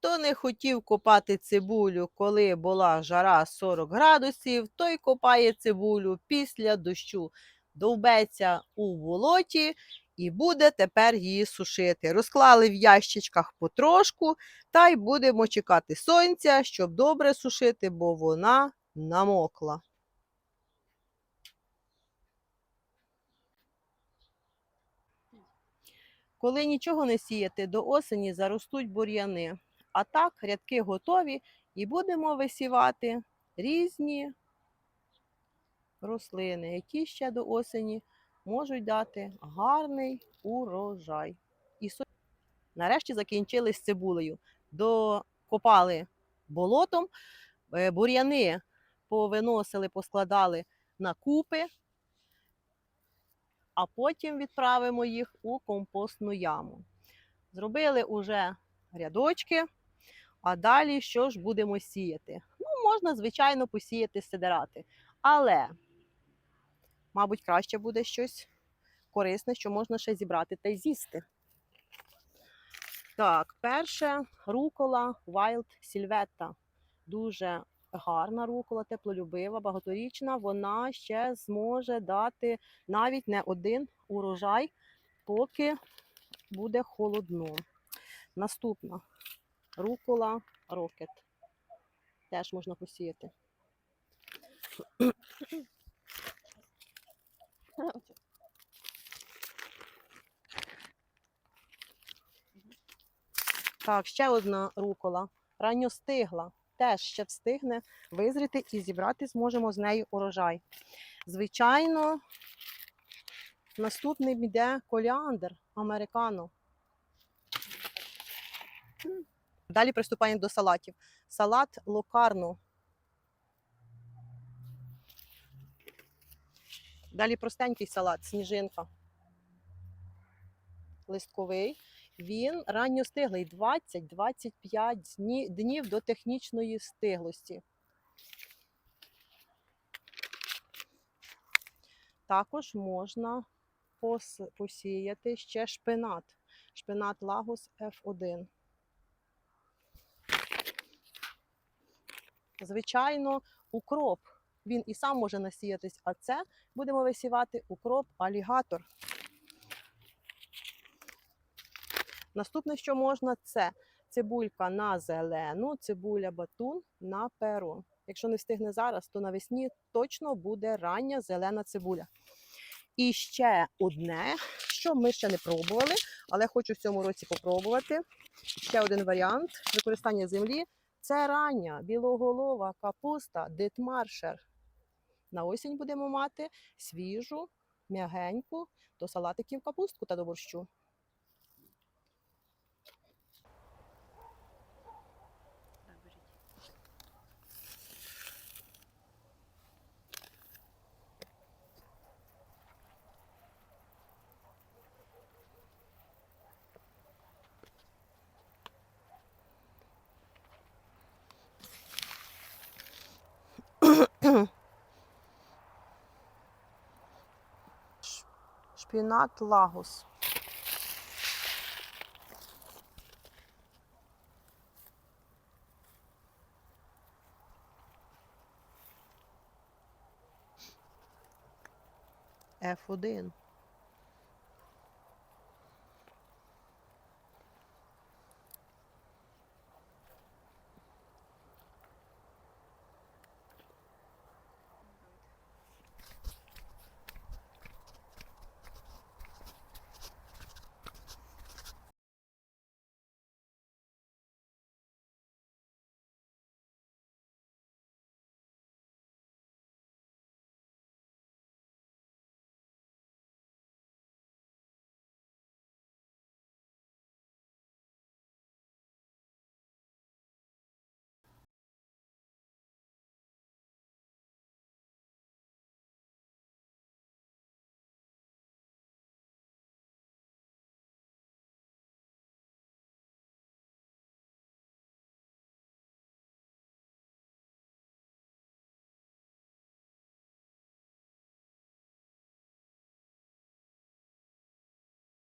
Хто не хотів копати цибулю, коли була жара 40 градусів, той копає цибулю після дощу. Довбеться у болоті і буде тепер її сушити. Розклали в ящичках потрошку, та й будемо чекати сонця, щоб добре сушити, бо вона намокла. Коли нічого не сіяти, до осені заростуть бур'яни. А так, рядки готові, і будемо висівати різні рослини, які ще до осені можуть дати гарний урожай. І нарешті закінчили з цибулею. Докопали болотом, е, бур'яни повиносили, поскладали на купи, а потім відправимо їх у компостну яму. Зробили уже рядочки, а далі що ж будемо сіяти? Ну, можна, звичайно, посіяти сидерати, але, мабуть, краще буде щось корисне, що можна ще зібрати та з'їсти. Так, перше рукола Wild Silvetta. Дуже гарна рукола, теплолюбива, багаторічна. Вона ще зможе дати навіть не один урожай, поки буде холодно. Наступна рукола рокет. Теж можна посіяти. Так, ще одна рукола. Ранньостигла. Теж ще встигне визріти і зібрати зможемо з нею урожай. Звичайно, наступним йде коліандр американо. Далі приступаємо до салатів. Салат локарно. Далі простенький салат, сніжинка. Листковий. Він ранньостиглий 20-25 днів до технічної стиглості. Також можна посіяти ще шпинат. Шпинат Лагос F1. Звичайно, укроп. Він і сам може насіятись, а це будемо висівати укроп алігатор. Наступне, що можна, це цибулька на зелену, цибуля батун на перо. Якщо не встигне зараз, то навесні точно буде рання зелена цибуля. І ще одне, що ми ще не пробували, але хочу в цьому році попробувати. Ще один варіант використання землі це рання білоголова капуста дитмаршер. На осінь будемо мати свіжу, м'ягеньку до салатиків капустку та до борщу. Шпінат лагус. F1.